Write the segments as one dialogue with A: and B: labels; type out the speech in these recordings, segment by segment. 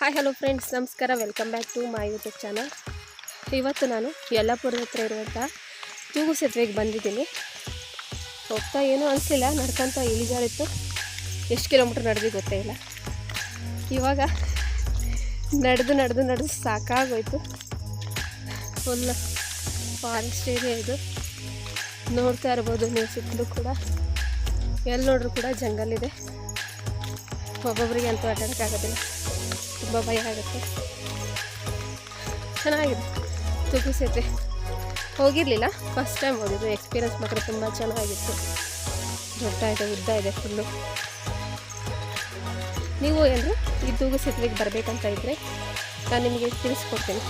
A: Hi hello friends ನಮಸ್ಕಾರ. Welcome back to my YouTube channel ಇವತ್ತು ನಾನು ಯಲ್ಲಾಪುರದ ಹತ್ರ ಇರುವಂಥ ತೂಗು ಸೇತುವೆಗೆ ಬಂದಿದ್ದೀನಿ. ಹೋಗ್ತಾ ಏನೂ ಅನಿಸಲಿಲ್ಲ ನಡ್ಕೊಂತ ಇಳಿಜಾರಿತ್ತು ಎಷ್ಟು ಕಿಲೋಮೀಟ್ರ್ ನಡೆದು ಗೊತ್ತೇ ಇಲ್ಲ. ಇವಾಗ ನಡೆದು ನಡೆದು ನಡೆದು ಸಾಕಾಗೋಯ್ತು. ಫುಲ್ ಫಾರೆಸ್ಟ್ ಏರಿಯಾ ಇದು. ನೋಡ್ತಾ ಇರ್ಬೋದು ನೀವು ಸುತ್ತಲೂ ಕೂಡ. ಎಲ್ಲಿ ನೋಡ್ರೂ ಕೂಡ ಜಂಗಲ್ ಇದೆ. ಒಬ್ಬೊಬ್ಬರಿಗೆ ಅಂತೂ ಆಟಾಡೋಕ್ಕಾಗೋದಿಲ್ಲ ತುಂಬ ಭಯ ಆಗುತ್ತೆ. ಚೆನ್ನಾಗಿದೆ. ತುಗು ಸೇತುವೆ. ಹೋಗಿರಲಿಲ್ಲ. ಫಸ್ಟ್ ಟೈಮ್ ಹೋಗಿದ್ದು. ಎಕ್ಸ್ಪೀರಿಯನ್ಸ್ ಮಾತ್ರ ತುಂಬ ಚೆನ್ನಾಗಿತ್ತು. ದೊಡ್ಡ ಇದೆ, ಉದ್ದ ಇದೆ ಫುಲ್ಲು ನೀವು ಎಲ್ಲರೂ ಈ ತೂಗು ಸೇತುವೆಗೆ ಬರಬೇಕಂತ ಇದ್ದರೆ ನಾನು ನಿಮಗೆ ತಿಳಿಸ್ಕೊಡ್ತೀನಿ.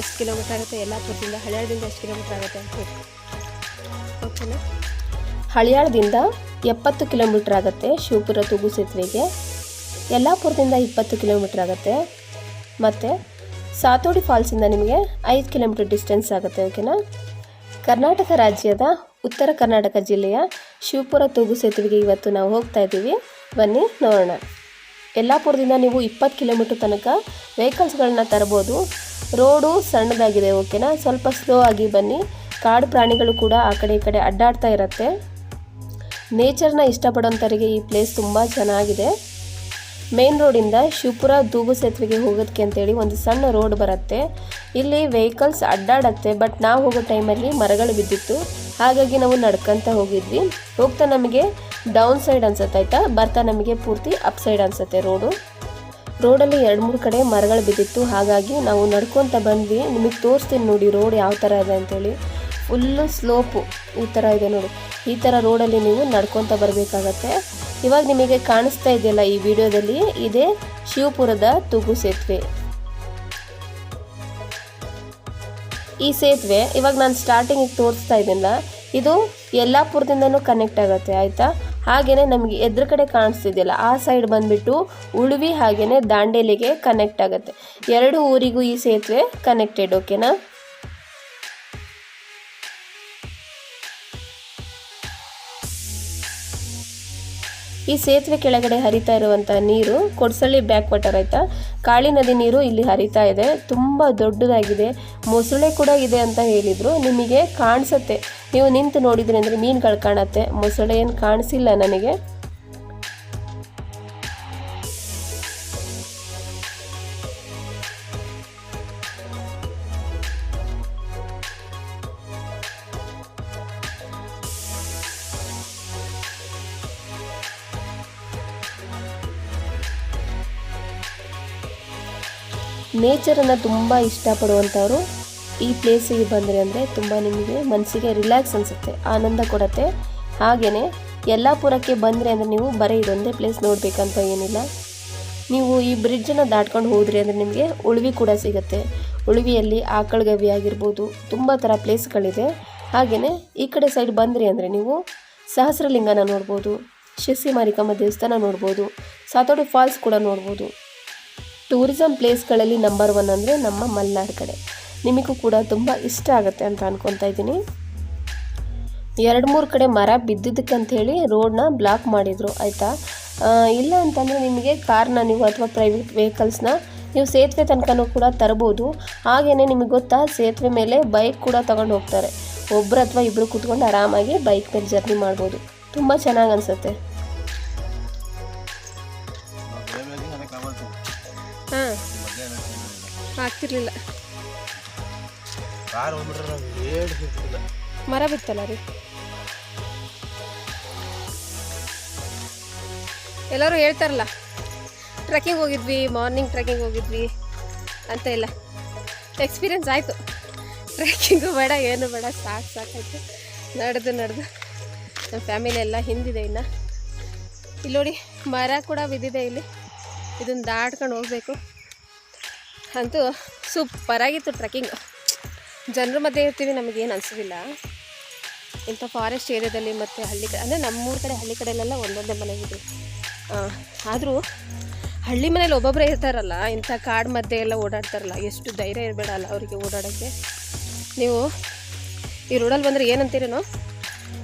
A: ಎಷ್ಟು ಕಿಲೋಮೀಟ್ರ್ ಆಗುತ್ತೆ? ಯಲ್ಲಾಪುರದಿಂದ ಹಳ್ಯಾಳದಿಂದ ಎಷ್ಟು ಕಿಲೋಮೀಟ್ರ್ ಆಗುತ್ತೆ ಅಂತ ಹೇಳಿ. ಓಕೆನಾ? ಹಳಿಯಾಳದಿಂದ ಎಪ್ಪತ್ತು ಕಿಲೋಮೀಟ್ರ್ ಆಗುತ್ತೆ ಶಿವಪುರ ತೂಗು ಸೇತುವೆಗೆ. ಯಲ್ಲಾಪುರದಿಂದ ಇಪ್ಪತ್ತು ಕಿಲೋಮೀಟ್ರ್ ಆಗುತ್ತೆ. ಮತ್ತು ಸಾತೋಡಿ ಫಾಲ್ಸಿಂದ ನಿಮಗೆ ಐದು ಕಿಲೋಮೀಟ್ರ್ ಡಿಸ್ಟೆನ್ಸ್ ಆಗುತ್ತೆ, ಓಕೆನಾ? ಕರ್ನಾಟಕ ರಾಜ್ಯದ ಉತ್ತರ ಕರ್ನಾಟಕ ಜಿಲ್ಲೆಯ ಶಿವಪುರ ತೂಗು ಸೇತುವೆಗೆ ಇವತ್ತು ನಾವು ಹೋಗ್ತಾ ಇದ್ದೀವಿ. ಬನ್ನಿ, ನೋಡೋಣ. ಯಲ್ಲಾಪುರದಿಂದ ನೀವು ಇಪ್ಪತ್ತು ಕಿಲೋಮೀಟ್ರ್ ತನಕ ವೆಹಿಕಲ್ಸ್ಗಳನ್ನ ತರ್ಬೋದು. ರೋಡು ಸಣ್ಣದಾಗಿದೆ, ಓಕೆನಾ? ಸ್ವಲ್ಪ ಸ್ಲೋ ಆಗಿ ಬನ್ನಿ. ಕಾಡು ಪ್ರಾಣಿಗಳು ಕೂಡ ಆ ಕಡೆ ಈ ಕಡೆ ಅಡ್ಡಾಡ್ತಾ ಇರುತ್ತೆ. ನೇಚರ್ನ ಇಷ್ಟಪಡೋಂಥವರಿಗೆ ಈ ಪ್ಲೇಸ್ ತುಂಬ ಚೆನ್ನಾಗಿದೆ. ಮೇನ್ ರೋಡಿಂದ ಶಿವಪುರ ದೂಗು ಸೇತುವೆಗೆ ಹೋಗೋದಕ್ಕೆ ಅಂತೇಳಿ ಒಂದು ಸಣ್ಣ ರೋಡ್ ಬರುತ್ತೆ. ಇಲ್ಲಿ ವೆಹಿಕಲ್ಸ್ ಅಡ್ಡಾಡತ್ತೆ ಬಟ್ ನಾವು ಹೋಗೋ ಟೈಮಲ್ಲಿ ಮರಗಳು ಬಿದ್ದಿತ್ತು. ಹಾಗಾಗಿ ನಾವು ನಡ್ಕೊಂತ ಹೋಗಿದ್ವಿ. ಹೋಗ್ತಾ ನಮಗೆ ಡೌನ್ ಸೈಡ್ ಅನ್ಸುತ್ತೆ ಆಯಿತಾ? ಬರ್ತಾ ನಮಗೆ ಪೂರ್ತಿ ಅಪ್ ಸೈಡ್ ಅನ್ಸುತ್ತೆ ರೋಡು. ರೋಡಲ್ಲಿ ಎರಡು ಮೂರು ಕಡೆ ಮರಗಳು ಬಿದ್ದಿತ್ತು. ಹಾಗಾಗಿ ನಾವು ನಡ್ಕೊತ ಬಂದ್ವಿ. ನಿಮಗೆ ತೋರಿಸ್ತೀನಿ ನೋಡಿ ರೋಡ್ ಯಾವ ಥರ ಇದೆ ಅಂತೇಳಿ. ಫುಲ್ಲು ಸ್ಲೋಪು ಈ ಥರ ಇದೆ ನೋಡಿ. ಈ ಥರ ರೋಡಲ್ಲಿ ನೀವು ನಡ್ಕೊತ ಬರಬೇಕಾಗತ್ತೆ. ಇವಾಗ ನಿಮಗೆ ಕಾಣಿಸ್ತಾ ಇದೆಯಲ್ಲ ಈ ವಿಡಿಯೋದಲ್ಲಿ? ಇದೇ ಶಿವಪುರದ ತುಗು ಸೇತುವೆ. ಈ ಸೇತುವೆ, ಇವಾಗ ನಾನು ಸ್ಟಾರ್ಟಿಂಗಿಗೆ ತೋರಿಸ್ತಾ ಇದ್ದೀನಲ್ಲ, ಇದು ಯಲ್ಲಾಪುರದಿಂದನೂ ಕನೆಕ್ಟ್ ಆಗುತ್ತೆ, ಆಯಿತಾ? ಹಾಗೆಯೇ ನಮಗೆ ಎದುರು ಕಡೆ ಕಾಣಿಸ್ತಿದೆಯಲ್ಲ ಆ ಸೈಡ್ ಬಂದುಬಿಟ್ಟು ಉಳುವಿ ಹಾಗೆಯೇ ದಾಂಡೇಲಿಗೆ ಕನೆಕ್ಟ್ ಆಗುತ್ತೆ. ಎರಡು ಊರಿಗೂ ಈ ಸೇತುವೆ ಕನೆಕ್ಟೆಡ್ ಓಕೆನಾ ಈ ಸೇತುವೆ ಕೆಳಗಡೆ ಹರಿತಾ ಇರುವಂಥ ನೀರು ಕೊಡ್ಸಳ್ಳಿ ಬ್ಯಾಕ್ ವಾಟರ್ ಆಯ್ತಾ? ಕಾಳಿ ನದಿ ನೀರು ಇಲ್ಲಿ ಹರಿತಾ ಇದೆ. ತುಂಬ ದೊಡ್ಡದಾಗಿದೆ. ಮೊಸಳೆ ಕೂಡ ಇದೆ ಅಂತ ಹೇಳಿದರು. ನಿಮಗೆ ಕಾಣಿಸುತ್ತೆ. ನೀವು ನಿಂತು ನೋಡಿದ್ರಿ ಅಂದರೆ ಮೀನುಗಳು ಕಾಣತ್ತೆ. ಮೊಸಳೆ ಏನು ಕಾಣಿಸಿಲ್ಲ ನನಗೆ. ನೇಚರನ್ನು ತುಂಬ ಇಷ್ಟಪಡುವಂಥವ್ರು ಈ ಪ್ಲೇಸಿಗೆ ಬಂದರೆ ಅಂದರೆ ತುಂಬ ನಿಮಗೆ ಮನಸ್ಸಿಗೆ ರಿಲ್ಯಾಕ್ಸ್ ಅನಿಸುತ್ತೆ, ಆನಂದ ಕೊಡುತ್ತೆ. ಹಾಗೆಯೇ ಯಲ್ಲಾಪುರಕ್ಕೆ ಬಂದರೆ ಅಂದರೆ ನೀವು ಬರೀ ಇದೊಂದೇ ಪ್ಲೇಸ್ ನೋಡಬೇಕಂತ ಏನಿಲ್ಲ. ನೀವು ಈ ಬ್ರಿಡ್ಜನ್ನು ದಾಟ್ಕೊಂಡು ಹೋದ್ರಿ ಅಂದರೆ ನಿಮಗೆ ಉಳುವಿ ಕೂಡ ಸಿಗುತ್ತೆ. ಉಳುವಿಯಲ್ಲಿ ಆಕಳಗವಿ ಆಗಿರ್ಬೋದು, ತುಂಬ ಥರ ಪ್ಲೇಸ್ಗಳಿದೆ ಹಾಗೆಯೇ ಈ ಕಡೆ ಸೈಡ್ ಬಂದ್ರಿ ಅಂದರೆ ನೀವು ಸಹಸ್ರಲಿಂಗನ ನೋಡ್ಬೋದು ಶಸಿ ಮಾರಿಕಮ್ಮ ದೇವಸ್ಥಾನ ನೋಡ್ಬೋದು, ಸಾತೋಡಿ ಫಾಲ್ಸ್ ಕೂಡ ನೋಡ್ಬೋದು. ಟೂರಿಸಮ್ ಪ್ಲೇಸ್ಗಳಲ್ಲಿ ನಂಬರ್ ಒನ್ ಅಂದರೆ ನಮ್ಮ ಮಲ್ನಾಡ್ ಕಡೆ. ನಿಮಗೂ ಕೂಡ ತುಂಬ ಇಷ್ಟ ಆಗುತ್ತೆ ಅಂತ ಅನ್ಕೊತಾ ಇದ್ದೀನಿ. ಎರಡು ಮೂರು ಕಡೆ ಮರ ಬಿದ್ದಿದ್ದಕ್ಕೆ ಅಂಥೇಳಿ ರೋಡ್ನ ಬ್ಲಾಕ್ ಮಾಡಿದರು, ಆಯಿತಾ? ಇಲ್ಲ ಅಂತಂದರೆ ನಿಮಗೆ ಕಾರ್ನ ನೀವು ಅಥವಾ ಪ್ರೈವೇಟ್ ವೆಹಿಕಲ್ಸ್ನ ನೀವು ಸೇತುವೆ ತನಕನೂ ಕೂಡ ತರ್ಬೋದು. ಹಾಗೆಯೇ ನಿಮಗೆ ಗೊತ್ತಾ, ಸೇತುವೆ ಮೇಲೆ ಬೈಕ್ ಕೂಡ ತಗೊಂಡು ಹೋಗ್ತಾರೆ. ಒಬ್ಬರು ಅಥವಾ ಇಬ್ಬರು ಕೂತ್ಕೊಂಡು ಆರಾಮಾಗಿ ಬೈಕ್ ಮೇಲೆ ಜರ್ನಿ ಮಾಡ್ಬೋದು. ತುಂಬ ಚೆನ್ನಾಗಿ ಅನಿಸುತ್ತೆ. ಆಗ್ತಿರ್ಲಿಲ್ಲ ಮರ ಬಿತ್ತಲ್ಲ ರೀ. ಎಲ್ಲರೂ ಹೇಳ್ತಾರಲ್ಲ ಟ್ರೆಕ್ಕಿಂಗ್ ಹೋಗಿದ್ವಿ ಮಾರ್ನಿಂಗ್ ಟ್ರೆಕ್ಕಿಂಗ್ ಹೋಗಿದ್ವಿ ಅಂತ ಇಲ್ಲ ಎಕ್ಸ್ಪೀರಿಯನ್ಸ್ ಆಯಿತು. ಟ್ರೆಕ್ಕಿಂಗು ಬೇಡ ಏನು ಬೇಡ ಸಾಕು ಸಾಕಾಯಿತು. ನಡೆದು ನಡೆದು. ನಮ್ಮ ಫ್ಯಾಮಿಲಿ ಎಲ್ಲ ಹಿಂದಿದೆ ಇನ್ನು. ಇಲ್ಲಿ ನೋಡಿ ಮರ ಕೂಡ ಬಿದ್ದಿದೆ ಇಲ್ಲಿ. ಇದನ್ನು ದಾಟ್ಕೊಂಡು ಹೋಗಬೇಕು. ಅಂತೂ ಸೂಪರಾಗಿತ್ತು ಟ್ರೆಕ್ಕಿಂಗ್. ಜನರ ಮಧ್ಯೆ ಇರ್ತೀವಿ, ನಮಗೇನು ಅನಿಸೋದಿಲ್ಲ. ಇಂಥ ಫಾರೆಸ್ಟ್ ಏರಿಯಾದಲ್ಲಿ ಮತ್ತು ಹಳ್ಳಿ ಕಡೆ ಅಂದರೆ ನಮ್ಮೂರ ಕಡೆ, ಹಳ್ಳಿ ಕಡೆಯಲ್ಲೆಲ್ಲ ಒಂದೊಂದೇ ಮನೆ ಇದೆ. ಆದರೂ ಹಳ್ಳಿ ಮನೇಲಿ ಒಬ್ಬೊಬ್ಬರೇ ಇರ್ತಾರಲ್ಲ, ಇಂಥ ಕಾಡು ಮಧ್ಯೆ ಎಲ್ಲ ಓಡಾಡ್ತಾರಲ್ಲ, ಎಷ್ಟು ಧೈರ್ಯ ಇರಬೇಡ ಅಲ್ಲ ಅವರಿಗೆ ಓಡಾಡೋಕ್ಕೆ. ನೀವು ಈ ರೋಡಲ್ಲಿ ಬಂದರೆ ಏನಂತೀರೇನೋ?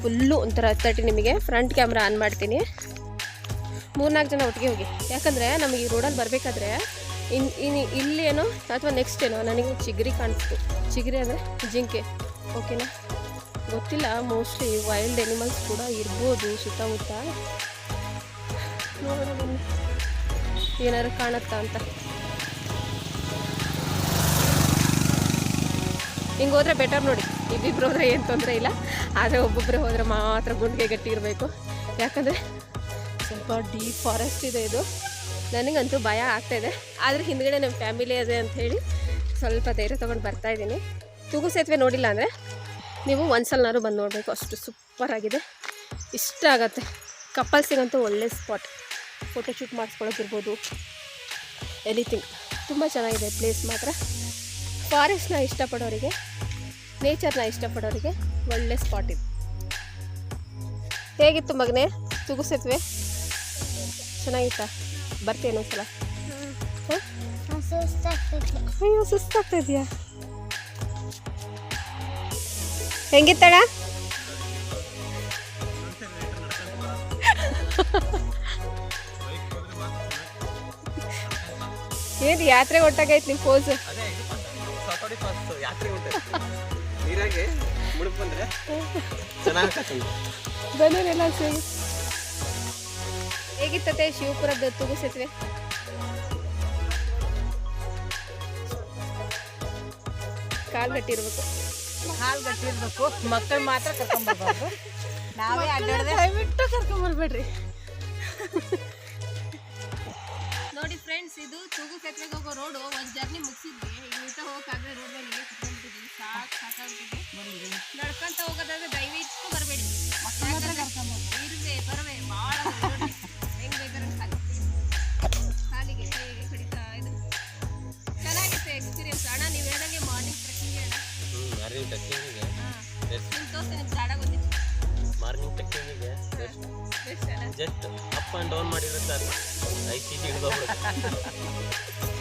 A: ಫುಲ್ಲು ಒಂಥರ ತರ್ಟಿ ನಿಮಗೆ. ಫ್ರಂಟ್ ಕ್ಯಾಮ್ರಾ ಆನ್ ಮಾಡ್ತೀನಿ. ಮೂರ್ನಾಲ್ಕು ಜನ ಒಟ್ಟಿಗೆ ಹೋಗಿ. ಯಾಕಂದರೆ ನಮಗೆ ಈ ರೋಡಲ್ಲಿ ಬರಬೇಕಾದ್ರೆ ಇನ್ ಇನ್ ಇಲ್ಲೇನೋ ಅಥವಾ ನೆಕ್ಸ್ಟ್ ಏನೋ, ನನಗೆ ಚಿಗರಿ ಕಾಣಿಸ್ತು. ಚಿಗರಿ ಅಂದರೆ ಜಿಂಕೆ. ಓಕೆನಾ ಗೊತ್ತಿಲ್ಲ ಮೋಸ್ಟ್ಲಿ ವೈಲ್ಡ್ ಎನಿಮಲ್ಸ್ ಕೂಡ ಇರ್ಬೋದು ಸುತ್ತಮುತ್ತ. ನೋಡೋಣ ಕಾಣುತ್ತಾ ಅಂತ. ಹಿಂಗೆ ಹೋದ್ರೆ ಬೆಟರ್ ನೋಡಿ. ಇಬ್ಬಿಬ್ರು ಹೋದ್ರೆ ಏನು ತೊಂದರೆ ಇಲ್ಲ. ಆದರೆ ಒಬ್ಬೊಬ್ಬರೇ ಹೋದರೆ ಮಾತ್ರ ಗುಂಡಿಗೆ ಗಟ್ಟಿ ಇರಬೇಕು ಯಾಕಂದರೆ ಸ್ವಲ್ಪ ಡೀಪ್ ಫಾರೆಸ್ಟ್ ಇದೆ ಇದು. ನನಗಂತೂ ಭಯ ಆಗ್ತಾಯಿದೆ ಆದರೆ ಹಿಂದ್ಗಡೆ ನಮ್ಮ ಫ್ಯಾಮಿಲಿ ಇದೆ ಅಂತ ಹೇಳಿ ಸ್ವಲ್ಪ ಧೈರ್ಯ ತೊಗೊಂಡು ಬರ್ತಾ ಇದ್ದೀನಿ. ತೂಗು ಸೇತುವೆ ನೋಡಿಲ್ಲ ಅಂದರೆ ನೀವು ಒಂದ್ಸಲನಾದ್ರು ಬಂದು ನೋಡಬೇಕು. ಅಷ್ಟು ಸೂಪರ್ ಆಗಿದೆ. ಇಷ್ಟ ಆಗತ್ತೆ. ಕಪಲ್ಸಿಗಂತೂ ಒಳ್ಳೆ ಸ್ಪಾಟ್ ಫೋಟೋ ಶೂಟ್ ಮಾಡಿಸ್ಕೊಳ್ಳೋಕ್ಕಿರ್ಬೋದು ಎನಿಥಿಂಗ್ ತುಂಬ ಚೆನ್ನಾಗಿದೆ ಪ್ಲೇಸ್ ಮಾತ್ರ. ಫಾರೆಸ್ಟ್ನ ಇಷ್ಟಪಡೋರಿಗೆ ನೇಚರ್ನ ಇಷ್ಟಪಡೋರಿಗೆ ಒಳ್ಳೆ ಸ್ಪಾಟ್ ಇದು. ಹೇಗಿತ್ತು ಮಗನೇ? ತೂಗು ಸೇತುವೆ? ಚೆನ್ನಾಗಿತ್ತಾ? ಬರ್ತೀನಿ ಒಂದ್ಸಲ ಹಾಂ? ಅಯ್ಯೋ ಸುಸ್ತಾಗ್ತಿದ್ಯಾ ಹೆಂಗಿತ್ತಳ ಏನು ಯಾತ್ರೆ ಒಟ್ಟಾಗೈತೆ ನಿಮ್ಮ ಪೋಸ್
B: ನೀರಾಗೆ ಬಂದ್ರೆ ಚೆನ್ನಾಗಿ
A: ಬನ್ನಿರೆಲ್ಲ ಸೇರಿ. ಹೇಗಿತ್ತತೆ ಶಿವಪುರದ ತೂಗು ಸೇತುವೆ? ಕಾಲ್ ಗಟ್ಟಿರ್ಬೇಕು.
C: ಗಟ್ಟಿ ಗಟ್ಟಿರ್ಬೇಕು. ಮಕ್ಕಳು ಮಾತ್ರ ಕರ್ಕೊಂಡ್ಬರ್ಬಾರ್ದು ನಾವೇ ಅಡ್ಡಾಡದೆ. ದಯವಿಟ್ಟು ಕರ್ಕೊಂಬರ್ಬೇಡ್ರಿ.
A: ನೋಡಿ ಫ್ರೆಂಡ್ಸ್ ಇದು ತೂಗು ಸೇತುವೆಗೆ ಹೋಗೋ ರೋಡು ಒಂದು ಜರ್ನಿ ಮುಗಿಸಿದ್ವಿ. ಈಗ ಹೋಗಕ್ಕಾಗದೆ ರೋಡ್ ಮೇಲೆ ಸಾಕು ನಡ್ಕೊಂತ ಹೋಗೋದಾದ್ರೆ ದಯವಿಟ್ಟು ಜಾಡ
B: ಮಾರ್ನಿಂಗ್
A: ಅಣ್ಣ
B: ಜಸ್ಟ್ ಅಪ್ ಆ್ಯಂಡ್ ಡೌನ್ ಮಾಡಿರುತ್ತಾರೆ ಐದು ಕೆ ಜಿ ಹಿಡಿದೋಗ್ಬಿಡುತ್ತೆ